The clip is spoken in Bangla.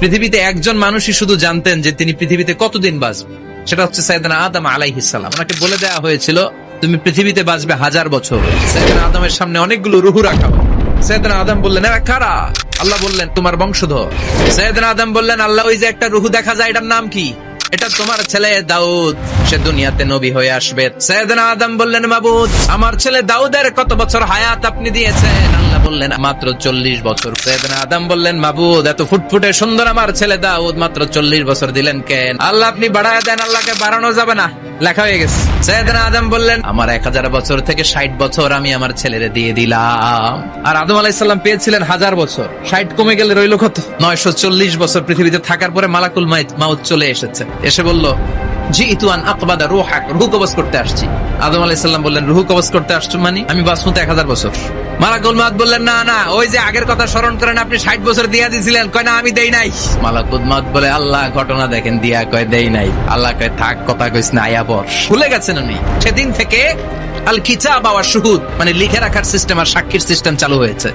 পৃথিবীতে একজন মানুষই শুধু জানতেন যে তিনি পৃথিবীতে কতদিন বাঁচবেন। সেটা হচ্ছে সাইদানা আদম আলাইহিসাল্লাম ওনাকে বলে দেওয়া হয়েছিল, তুমি পৃথিবীতে বাঁচবে হাজার বছর। সাইদানা আদমের সামনে অনেকগুলো রুহু রাখা। সাইদানা আদম বললেন, এরা কারা? আল্লাহ বললেন, তোমার বংশধর। সাইদানা আদম বললেন, আল্লাহ, ওই যে একটা রুহু দেখা যায়, এটার নাম কি? এটা তোমার ছেলে দাউদ। সে দুনিয়াতে নবী হয়ে আসবে। সৈয়দনা আদম বললেন, মাবুদ, আমার ছেলে দাউদের কত বছর হায়াত আপনি দিয়েছেন? আল্লাহ বললেন, মাত্র চল্লিশ বছর। সৈয়দনা আদম বললেন, মাবুদ, এত ফুটফুটে সুন্দর আমার ছেলে দাউদ, মাত্র চল্লিশ বছর দিলেন কেন? আল্লাহ আপনি বাড়ায় দেন, আল্লাহকে বাড়ানো যাবে না। লেখা হয়ে গেছে। সৈয়দনা আদম বললেন, আমার এক হাজার বছর থেকে ষাট বছর আমি আমার ছেলেরে দিয়ে দিলাম। আর আদম আলাইসাল্লাম পেয়েছিলেন হাজার বছর। ষাট কমে গেলে রইল কত? নয়শো চল্লিশ বছর পৃথিবীতে থাকার পরে মালাকুল মাউত চলে এসেছে। এসে বলল মানে? আপনি, ষাট বছর দিয়া দিছিলেন। আমি দেই নাই। বলে, আল্লাহ ঘটনা দেখেন, দিয়া কয়, দেই নাই। আল্লাহ কয়, থাক, কথা কইস না, আয়া পর। ভুলে গেছেন উনি। সেদিন থেকে আল কিতাব আওয়ার শুহুদ মানে লিখে রাখার সিস্টেম আর সাক্ষীর সিস্টেম চালু হয়েছে।